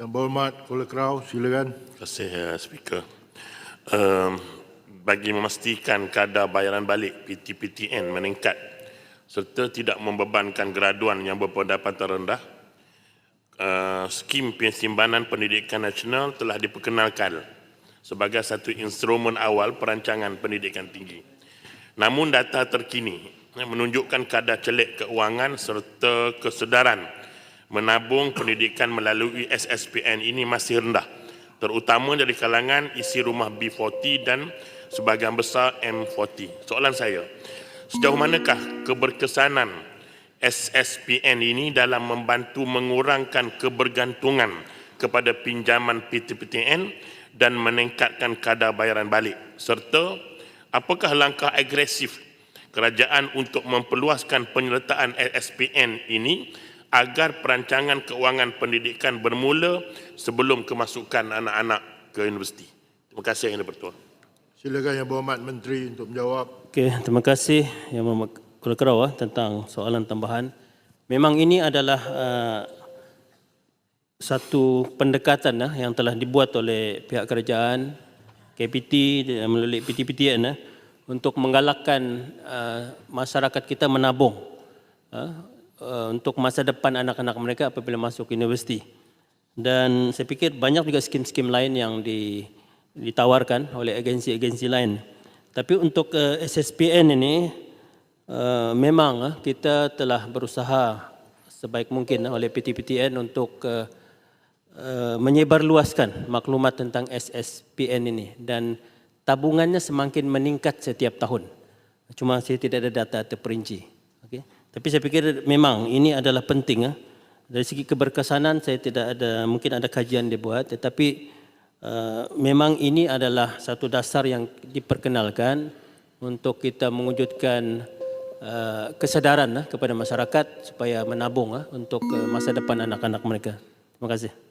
Yang berhormat Kuala Krau, silakan. Terima kasih, uh, Speaker. Um, bagi memastikan kadar bayaran balik PTPTN meningkat serta tidak membebankan graduan yang berpendapatan rendah, uh, skim pensimpanan pendidikan nasional telah diperkenalkan sebagai satu instrumen awal perancangan pendidikan tinggi. Namun data terkini menunjukkan kadar celik keuangan serta kesedaran menabung pendidikan melalui SSPN ini masih rendah terutama dari kalangan isi rumah B40 dan sebahagian besar M40. Soalan saya, sejauh manakah keberkesanan SSPN ini dalam membantu mengurangkan kebergantungan kepada pinjaman PTPTN dan meningkatkan kadar bayaran balik serta apakah langkah agresif kerajaan untuk memperluaskan penyertaan SSPN ini agar perancangan keuangan pendidikan bermula sebelum kemasukan anak-anak ke universiti. Terima kasih Yang Dipertua. Silakan Yang Berhormat Menteri untuk menjawab. Okey, terima kasih Yang Berhormat Kuala Kerau ah, tentang soalan tambahan. Memang ini adalah uh, satu pendekatan ah, yang telah dibuat oleh pihak kerajaan, KPT dan melalui PTPTN ah, untuk menggalakkan uh, masyarakat kita menabung ah, uh, untuk masa depan anak-anak mereka apabila masuk universiti. Dan saya fikir banyak juga skim-skim lain yang di, ditawarkan oleh agensi-agensi lain. Tapi untuk uh, SSPN ini uh, memang uh, kita telah berusaha sebaik mungkin uh, oleh PTPTN untuk uh, menyebarluaskan maklumat tentang SSPN ini dan tabungannya semakin meningkat setiap tahun. Cuma saya tidak ada data terperinci. Okay. Tapi saya fikir memang ini adalah penting. ah. Dari segi keberkesanan saya tidak ada mungkin ada kajian dibuat tetapi uh, memang ini adalah satu dasar yang diperkenalkan untuk kita mewujudkan uh, kesedaran ah, kepada masyarakat supaya menabung ah, untuk uh, masa depan anak-anak mereka. Terima kasih.